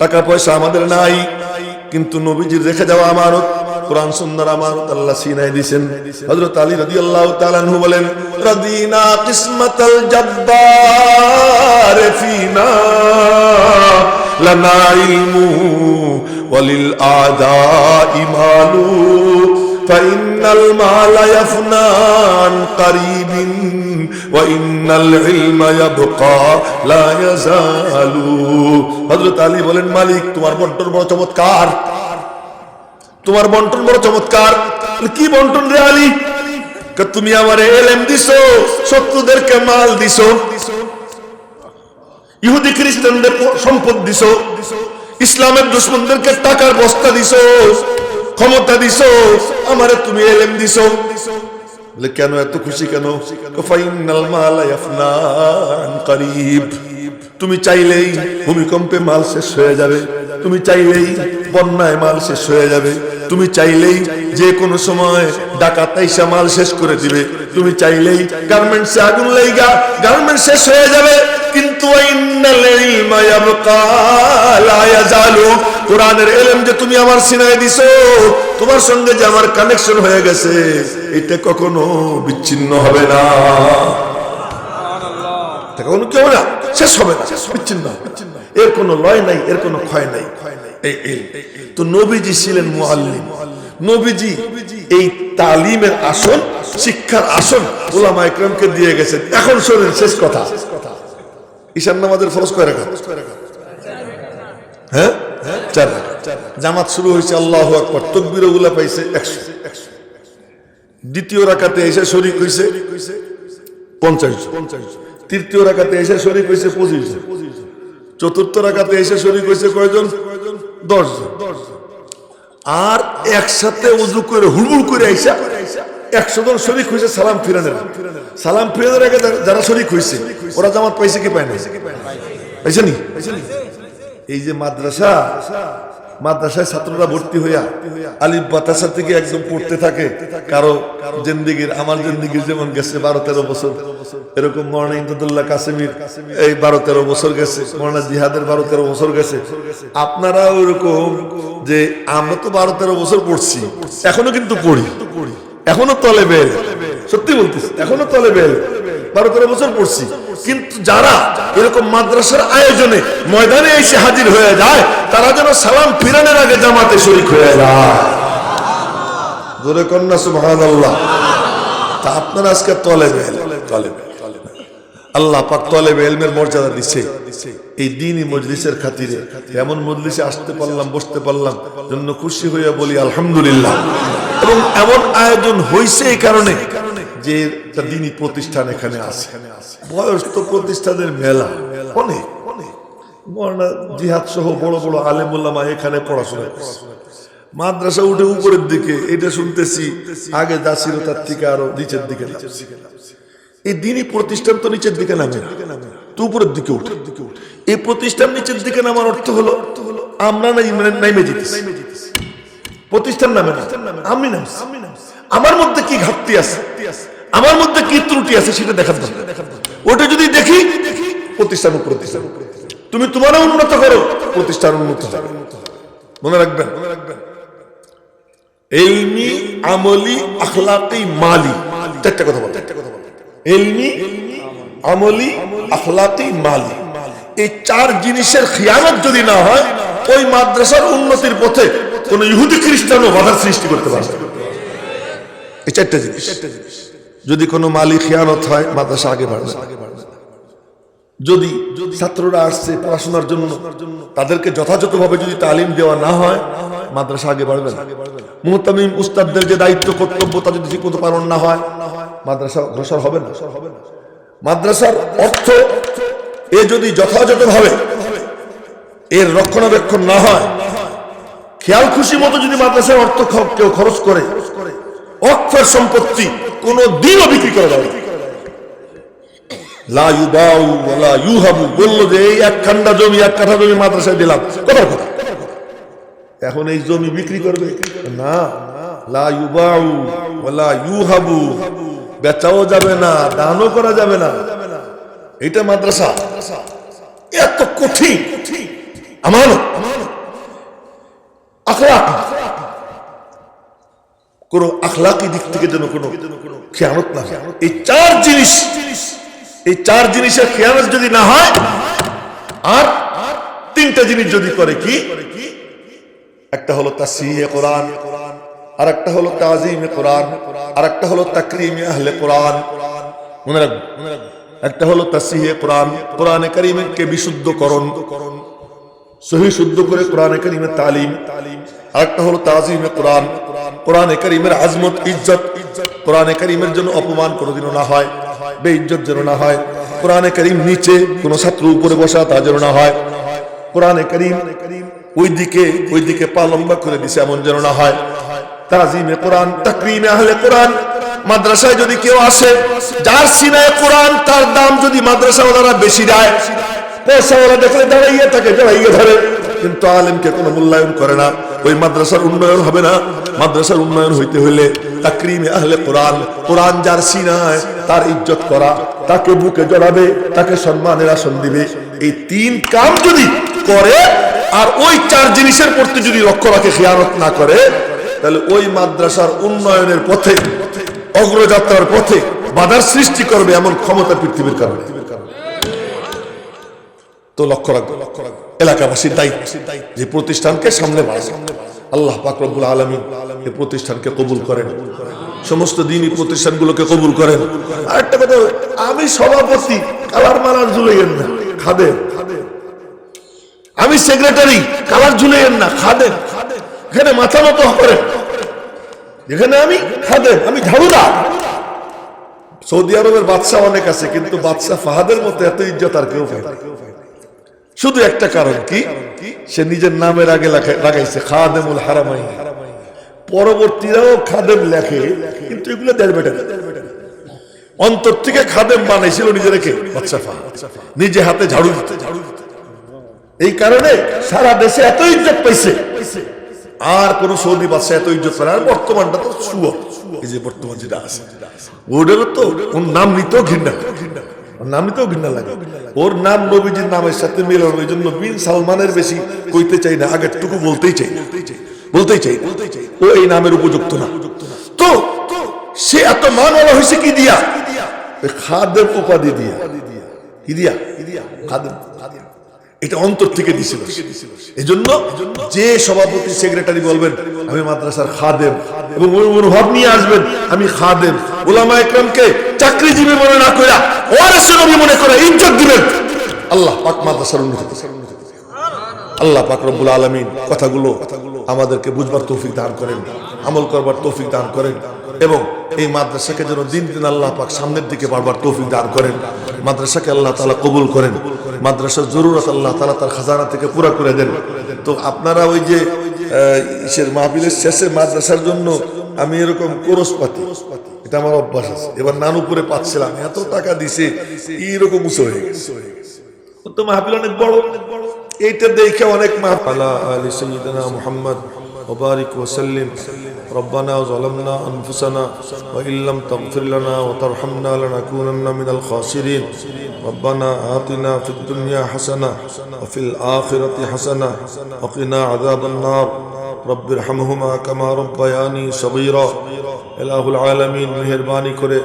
টাকা পয়সা আমাদের নাই কিন্তু নবীজির রেখে যাওয়া আমানত কোরআন সুন্দর আমানত আল্লাহ সিনাই দিছেন হযরত আলী রাদিয়াল্লাহু তাআলা আনহু বলেন রাদিনা কিসমাতাল জব্বার ফিনা লানা ইলমু ওয়ালিল আদাই মালু فإن المال يفنى عن قريب হজরত আলী বলেন, মালিক, তোমার বন্টন বড় চমৎকার। তোমার বন্টন বড় চমৎকার। কি বন্টন রে আলী? তুমি দিছো, শত্রুদেরকে মাল দিছো, ইহুদি খ্রিস্টানদের সম্পদ দিছো, ইসলামের দুশ্মনদেরকে টাকার বস্তা দিছো, ক্ষমতা দিছো, আমারে তুমি এলএম দিছো। বলে, কেন এত খুশি কেন? তুমি চাইলেই ভূমিকম্পে মাল শেষ হয়ে যাবে। তুমি চাইলেই বন্যায় মাল শেষ হয়ে যাবে। তুমি চাইলেই যে কোনো সময় ডাকাত আইসা মাল শেষ করে দিবে। তুমি চাইলেই গার্মেন্টসে আগুন লাইগা গার্মেন্টস শেষ হয়ে যাবে। কিন্তু ইন্নাল ইলমা ইয়াবকা লা ইয়াজালু কোরআনের এলেম যে তুমি আমার সিনায় দিছো, তোমার সঙ্গে যে আমার কানেকশন হয়ে গেছে, এটা কখনো বিচ্ছিন্ন হবে না। শেষ এর কোনো লয় নাই, এর কোনো ক্ষয় নাই। তো নবীজি ছিলেন নবীজি এই তালিমের আসন শিক্ষার আসন দিয়ে গেছেন। এখন শোনেন, শেষ কথা। ঈশান নামাজের ফরজ কয় রাখা হ্যাঁ? জামাত শুরু হয়েছে, আল্লাহ আকবর। তকবিরগুলা পাইছে একশো। দ্বিতীয় রাকাতে এসে শরিক হয়েছে পঞ্চাশ তৃতীয় রাকাতে এসে শরিক হয়েছে পঁচিশ চতুর্থ রাকাতে এসে শরিক হয়েছে কয়জন? দশ আর একসাথে উজু করে হুড়মুড় করে আইসা একশো জন শরিক হয়েছে সালাম ফিরানের সালাম ফিরানের আগে যারা- শরিক হয়েছে ওরা জামাত পাইছে কি পায় না পাইছে নি? এই যে মাদ্রাসা, মাদ্রাসায় ছাত্ররা ভর্তি হইয়া আলিফ বাতাসা থেকে একদম পড়তে থাকে। কারও জেন্দিগির, আমার জেন্দিগির যেমন গেছে, বারো তেরো বছর। এরকম মরনা ইমদাদুল্লাহ কাসেমির এই বারো তেরো বছর গেছে মরনা জিহাদের বারো তেরো বছর গেছে। আপনারা ওইরকম যে আমরা তো বারো তেরো বছর পড়ছি, এখনও কিন্তু পড়ি। এখনও তলে বেল। সত্যি বলতেছি, এখনও তলে বেল। বারো তেরো বছর পড়ছি। কিন্তু যারা এরকম মাদ্রাসার আয়োজনে ময়দানে এসে হাজির হয়ে যায়, তারা যেন সালাম ফিরানোর আগে জামাতে শরিক হয়ে যায়। তা আজকে তলে তলে আল্লাহ মর্যাদা দিছে। এই দিনই মজলিসের খাতিরে এমন মজলিসে আসতে পারলাম, বসতে পারলাম, জন্য খুশি হইয়া বলি, আলহামদুলিল্লাহ। এবং এমন আয়োজন হইছে এই কারণে যে দিনই প্রতিষ্ঠান এখানে আছে। বয়স তো প্রতিষ্ঠানের মেলা। অনেক। অনেক জিহাদ সহ বড় বড় আলেমুল্লামা এখানে পড়াশোনা করছে। মাদ্রাসা উঠে উপরের দিকে, এটা শুনতেছি, আগে যা থেকে আরও নিচের দিকে। এই দিনই প্রতিষ্ঠান তো নিচের দিকে নামে তো উপরের দিকে উঠে। এই প্রতিষ্ঠান নিচের দিকে নামার অর্থ হলো, আমরা নাইমে যেতেছি প্রতিষ্ঠান নামে আমি নামছি। আমার মধ্যে কি ঘাটতি আছে? আমার মধ্যে কি ত্রুটি আছে সেটা দেখার দরকার। ওটা যদি দেখি প্রতিষ্ঠান প্রতিষ্ঠান তুমি তোমারও উন্নত করো প্রতিষ্ঠান উন্নত মনে রাখবেন। মনে রাখবেন যদি না হয়, ওই মাদ্রাসার উন্নতির পথে কোন ইহুদি খ্রিস্টানও বাধার সৃষ্টি করতে পারবে। এই চারটা জিনিস। যদি কোনো মালি খিয়ানত হয়, মাদ্রাসা আগে বাড়বে। যদি ছাত্ররা আসছে পড়াশোনার জন্য, তাদেরকে যথাযথভাবে যদি তালিম দেওয়া না হয়, মাদ্রাসা আগে বাড়বে না। মুহতামিম উস্তাদদের যে দায়িত্ব, কর্তব্য, তা যদি ঠিক মতো পালন না হয়, মাদ্রাসা অগ্রসর হবে না। মাদ্রাসার অর্থ, এ যদি যথাযথভাবে এর রক্ষণাবেক্ষণ না হয়, খেয়াল খুশি মতো যদি মাদ্রাসার অর্থ কেউ খরচ করে অক্ষর সম্পত্তি কোনো দিনও বিক্রি করা যাবে বেচাও যাবে না, দানও করা যাবে না। এটা মাদ্রাসা। এত কঠিন। আমানত। কোনো আখলাকি দিক থেকে যেন কোনো খেয়ানত না। এই চার জিনিস, এই চার জিনিসের খেয়ানত যদি না হয়, আর তিনটা জিনিস যদি করে কি? একটা হলো তাসিহে কোরআন আর একটা হলো তাজিমে কোরআন আর একটা হলো তাকরিমে আহলে কোরআন। মনে রাখব একটা হলো তাসিহে কোরআন, কোরআনে কারিমকে বিশুদ্ধকরণ, সহি শুদ্ধ করে কোরআনে কারিমের তালিম। আর একটা হলো তাজিমে কোরআন কোরআনে কারিমের আজমত, ইজ্জত। কোরআনে কারিমের জন্য অপমান কোনোদিনও না হয়, বেইজ্জত যেন না হয়। কোরআনে করিম নিচে কোনো ছাত্র উপরে বসা তা যেন না হয়। কোরআনে করিম ওই দিকে ওই দিকে পা লম্বা করে দিছে এমন যেন না হয়। তাজিমে কোরআন, তাকরিমে আহলে কোরআন, মাদ্রাসায় যদি কেউ আসে, যার সিনায় কোরআন, তার দাম যদি মাদ্রাসা মাদ্রাসাওয়ালারা বেশি দেয়, পয়সাওয়ালা দেখলে দাঁড়াইয়ে থাকে কিন্তু আলেমকে কোনো মূল্যায়ন করে না। ওই মাদ্রাসার উন্নয়ন হবে না। মাদ্রাসার উন্নয়ন হইতে হইলে তাকরিমে আহলে কোরআন কোরআন যার সিনায়, তার ইজ্জত করা, তাকে বুকে জড়াবে, তাকে সম্মানের আসন দিবে। এই তিন কাম যদি করে, আর ওই চার জিনিসের প্রতি যদি লক্ষ্য রাখে না করে, তাহলে ওই মাদ্রাসার উন্নয়নের পথে, অগ্রযাত্রার পথে বাধার সৃষ্টি করবে এমন ক্ষমতা পৃথিবীর কারণে। তো লক্ষ্য রাখব এলাকাবাসীর দায়িত্ব। যে প্রতিষ্ঠানকে সামনে বাড়াবে। আল্লাহ পাক রব্বুল আলমী এই প্রতিষ্ঠানকে কবুল করেন। সমস্ত দিনই প্রতিষ্ঠানগুলোকে কবুল করেন। আরেকটা কথা, আমি সভাপতি, কালার মালার ঝুলেন না খাদে আমি সেক্রেটারি, কালার ঝুলেন না খাদে এখানে মাথা মতো করেন। এখানে আমি খাদে আমি ঝাড়ুদার। সৌদি আরবের বাদশাহ অনেক আছে, কিন্তু বাদশাহ ফাহাদের মতো এত ইজ্জত আর কেউ না। শুধু একটা কারণ কি? সে নিজের নামের আগে লাগাইছে খাদেমুল হারামাই পরবর্তীরাও খাদেম লেখে, কিন্তু এগুলো দেড় অন্তর থেকে খাদেম বানাইছিল বাদশাহ ফাহাদ নিজে হাতে ঝাড়ু দিতে। এই কারণে সারা দেশে এত ইজ্জত পাইছে। আর কোন সৌদি বাদশাহ এত ইজ্জত করে আর বর্তমানটা তো শুয়। এই যে বর্তমান যেটা আছে। ওটারও তো ওর নাম নিতেও ঘৃণা। ওর ঘৃণা লাগে। ওর নাম নবীজির নামের সাথে জন্য বিন সালমানের বেশি কইতে চাই না বলতেই চাই। বলতেই চাই, ও এই নামের উপযুক্ত না। তো, সে এত হয়েছে কি দিয়া? খাদেম উপাধি দিয়া। এটা অন্তর থেকে এই জন্য যে সভাপতি, সেক্রেটারি বলবেন, আমি মাদ্রাসার খাদেম ওই নিয়ে আসবেন, আমি খাদেম। ওলামা একরামকে চাকরিজীবী মনে না কইরা ওয়ারিস নবী মনে করে ইজ্জত দিবেন। আল্লাহ পাক মাদ্রাসার উন্নতি আল্লাহ পাক রব্বুল আলমিন কথাগুলো আমাদেরকে বুঝবার তৌফিক দান করেন, আমল করবার তৌফিক দান করেন, এবং এই মাদ্রাসাকে যেন দিন দিন আল্লাহ পাক সামনের দিকে বাড়বার তৌফিক দান করেন। মাদ্রাসাকে আল্লাহ তালা কবুল করেন, মাদ্রাসার জরুরত আল্লাহ তালা তার খাজানা থেকে পুরা করে দেন। তো আপনারা ওই যে মাহফিলের শেষে মাদ্রাসার জন্য আমি এরকম কোরস পাতি এটা আমার অভ্যাস আছে এবার নানুপুরে পাচ্ছিলাম এত টাকা দিছে এইরকম উঁচু হয়ে গেছে তো মাহফিল অনেক বড় এইটা দেখে অনেক মাহফিল على آل سيدنا محمد وبارك وسلم ربنا ظلمنا أنفسنا وإن لم تغفر لنا وترحمنا لنكونن من الخاسرين ربنا آتنا في الدنيا حسنة وفي الآخرة حسنة وقنا عذاب النار رب ارحمهما كما ربياني صغيرا এলাহুল আলমিন মেহরবানি করে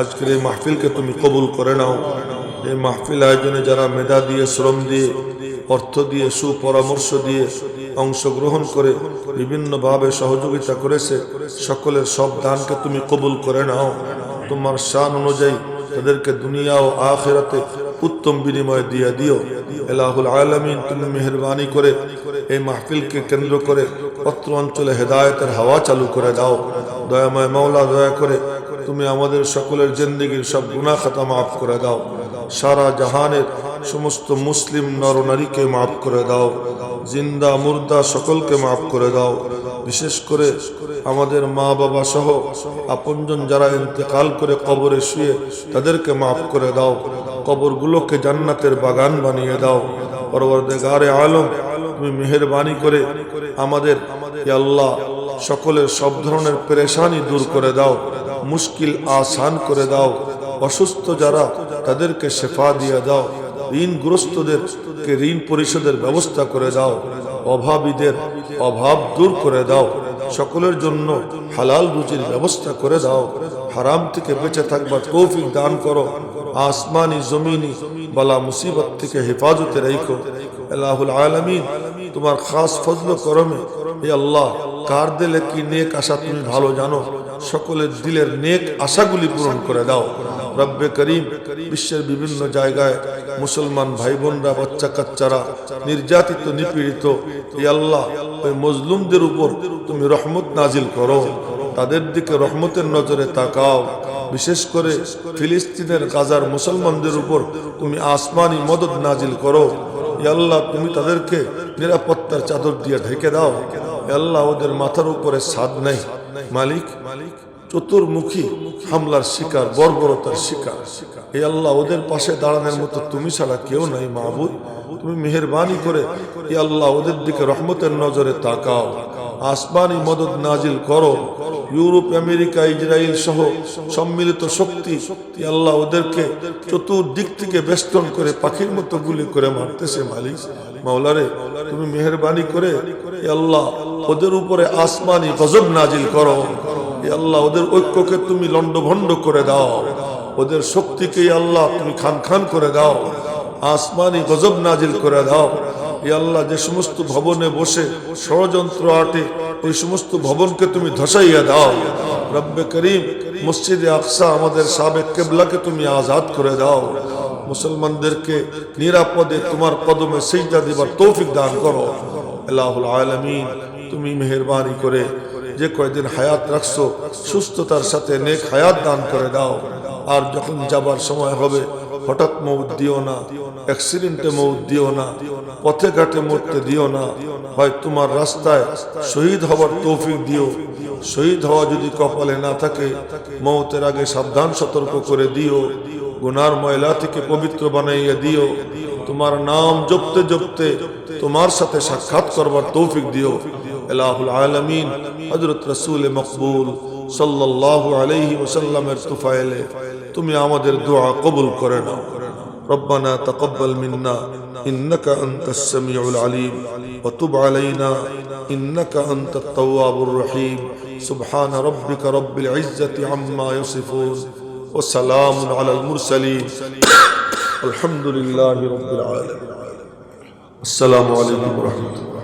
আজকের এই মাহফিলকে তুমি কবুল করে নাও। এই মাহফিল আয়োজনে যারা মেধা দিয়ে, শ্রম দিয়ে, অর্থ দিয়ে, সুপরামর্শ দিয়ে অংশগ্রহণ করে বিভিন্নভাবে সহযোগিতা করেছে, সকলের সব দানকে তুমি কবুল করে নাও। তোমার সান অনুযায়ী তাদেরকে দুনিয়া ও আখেরাতে উত্তম বিনিময় দিয়ে দিও। এলাহুল আলমিন তুমি মেহরবানি করে এই মাহফিলকে কেন্দ্র করে অত্র অঞ্চলে হেদায়তের হাওয়া চালু করে দাও। দয়াময় মাওলা, দয়া করে তুমি আমাদের সকলের জিন্দগির সব গুণা খাতা মাফ করে দাও। সারা জাহানের সমস্ত মুসলিম নরনারীকে মাফ করে দাও। জিন্দা, মুর্দা সকলকে মাফ করে দাও। বিশেষ করে আমাদের মা বাবা সহ আপনজন যারা ইন্তেকাল করে কবরে শুয়ে তাদেরকে মাফ করে দাও। কবরগুলোকে জান্নাতের বাগান বানিয়ে দাও। পরবর্তীকারে আলম তুমি মেহরবানি করে আমাদের আল্লাহ, সকলের সব ধরনের পেরেশানি দূর করে দাও, মুশকিল আসান করে দাও, অসুস্থ যারা তাদেরকে শেফা দিয়ে দাও, ঋণগ্রস্তদেরকে ঋণ পরিশোধের ব্যবস্থা করে দাও, অভাবীদের অভাব দূর করে দাও, সকলের জন্য হালাল রুজির ব্যবস্থা করে দাও, হারাম থেকে বেঁচে থাকবার তৌফিক দান করো, আসমানি, জমিনি, বালা মুসিবত থেকে হেফাজতে রেখো, আল্লাহুল আলমিন তোমার খাস ফজল করমে। হে আল্লাহ, কার দিলে কি নেক আশা তুমি ভালো জানো? সকলের দিলের নেক আশাগুলি পূরণ করে দাও। রব্বে করিম, বিশ্বের বিভিন্ন জায়গায় মুসলমান ভাই বোনরা বাচ্চা কাচ্চারা নির্যাতিত, নিপীড়িত ই আল্লাহ, ওই মজলুমদের উপর তুমি রহমত নাজিল করো। তাদের দিকে রহমতের নজরে তাকাও। বিশেষ করে ফিলিস্তিনের গাজার মুসলমানদের উপর তুমি আসমানি মদত নাজিল করো। আল্লাহ, তুমি তাদেরকে নিরাপত্তার চাদর দিয়ে ঢেকে দাও। আল্লাহ, ওদের মাথার উপরে ছাদ নাই। মালিক মালিক চতুর্মুখী হামলার শিকার, বর্বরতার শিকার। এই আল্লাহ, ওদের পাশে দাঁড়ানোর মতো তুমি ছাড়া কেউ নাই মাহবুদ তুমি মেহরবানি করে এই আল্লাহ, ওদের দিকে রহমতের নজরে তাকাও। আসমানি মদত নাজিল করো। ইউরোপ, আমেরিকা, ইসরায়েল সহ সম্মিলিত শক্তি আল্লাহ ওদেরকে চতুর্দিক থেকে বেষ্টন করে পাখির মতো গুলি করে মারতেছে মালিক। মাওলারে, তুমি মেহরবানি করে আল্লাহ ওদের উপরে আসমানি গজব নাজিল করো। আল্লাহ ওদের ঐক্যকে তুমি লণ্ডভণ্ড করে দাও। ওদের শক্তিকে আল্লাহ তুমি খান খান করে দাও। আসমানি গজব নাজিল করে দাও। আল্লাহ যে সমস্ত ভবনে বসে ষড়যন্ত্র আটে ওই সমস্ত ভবনকে তুমি ধসাইয়া দাও। রব্বে করিম, মসজিদে আকসা আমাদের সাবেক কেবলাকে তুমি আজাদ করে দাও। মুসলমানদেরকে নিরাপদে তোমার কদমে সেইটা দিবার তৌফিক দান করো। আল্লাহুল আলমিন, তুমি মেহরবানি করে যে কয়দিন হায়াত রাখছো, সুস্থতার সাথে নেক হায়াত দান করে দাও। আর যখন যাবার সময় হবে হঠাৎ মৌত দিও না অ্যাক্সিডেন্টে মৌত দিও না পথে ঘাটে মরতে দিও না হয় তোমার রাস্তায় শহীদ হবার তৌফিক দিও। শহীদ হওয়া যদি কপালে না থাকে, মৌতের আগে সাবধান সতর্ক করে দিও। গুনার ময়লা থেকে পবিত্র বানাইয়া দিও। তোমার নাম জপতে জপতে তোমার সাথে সাক্ষাৎ করবার তৌফিক দিও। এলাহুল আলমিন হজরত রসুল মকবুল সাল্লাল্লাহু আলাইহি ওসাল্লামের তুফাইলে তুমি আমাদের দোয়া কবুল করে নাও ربنا تقبل منا إنك أنت السميع العليم وتب علينا إنك أنت التواب الرحيم سبحان ربك رب العزة عما يصفون وسلام على المرسلين الحمد لله رب العالمين السلام عليكم ورحمة الله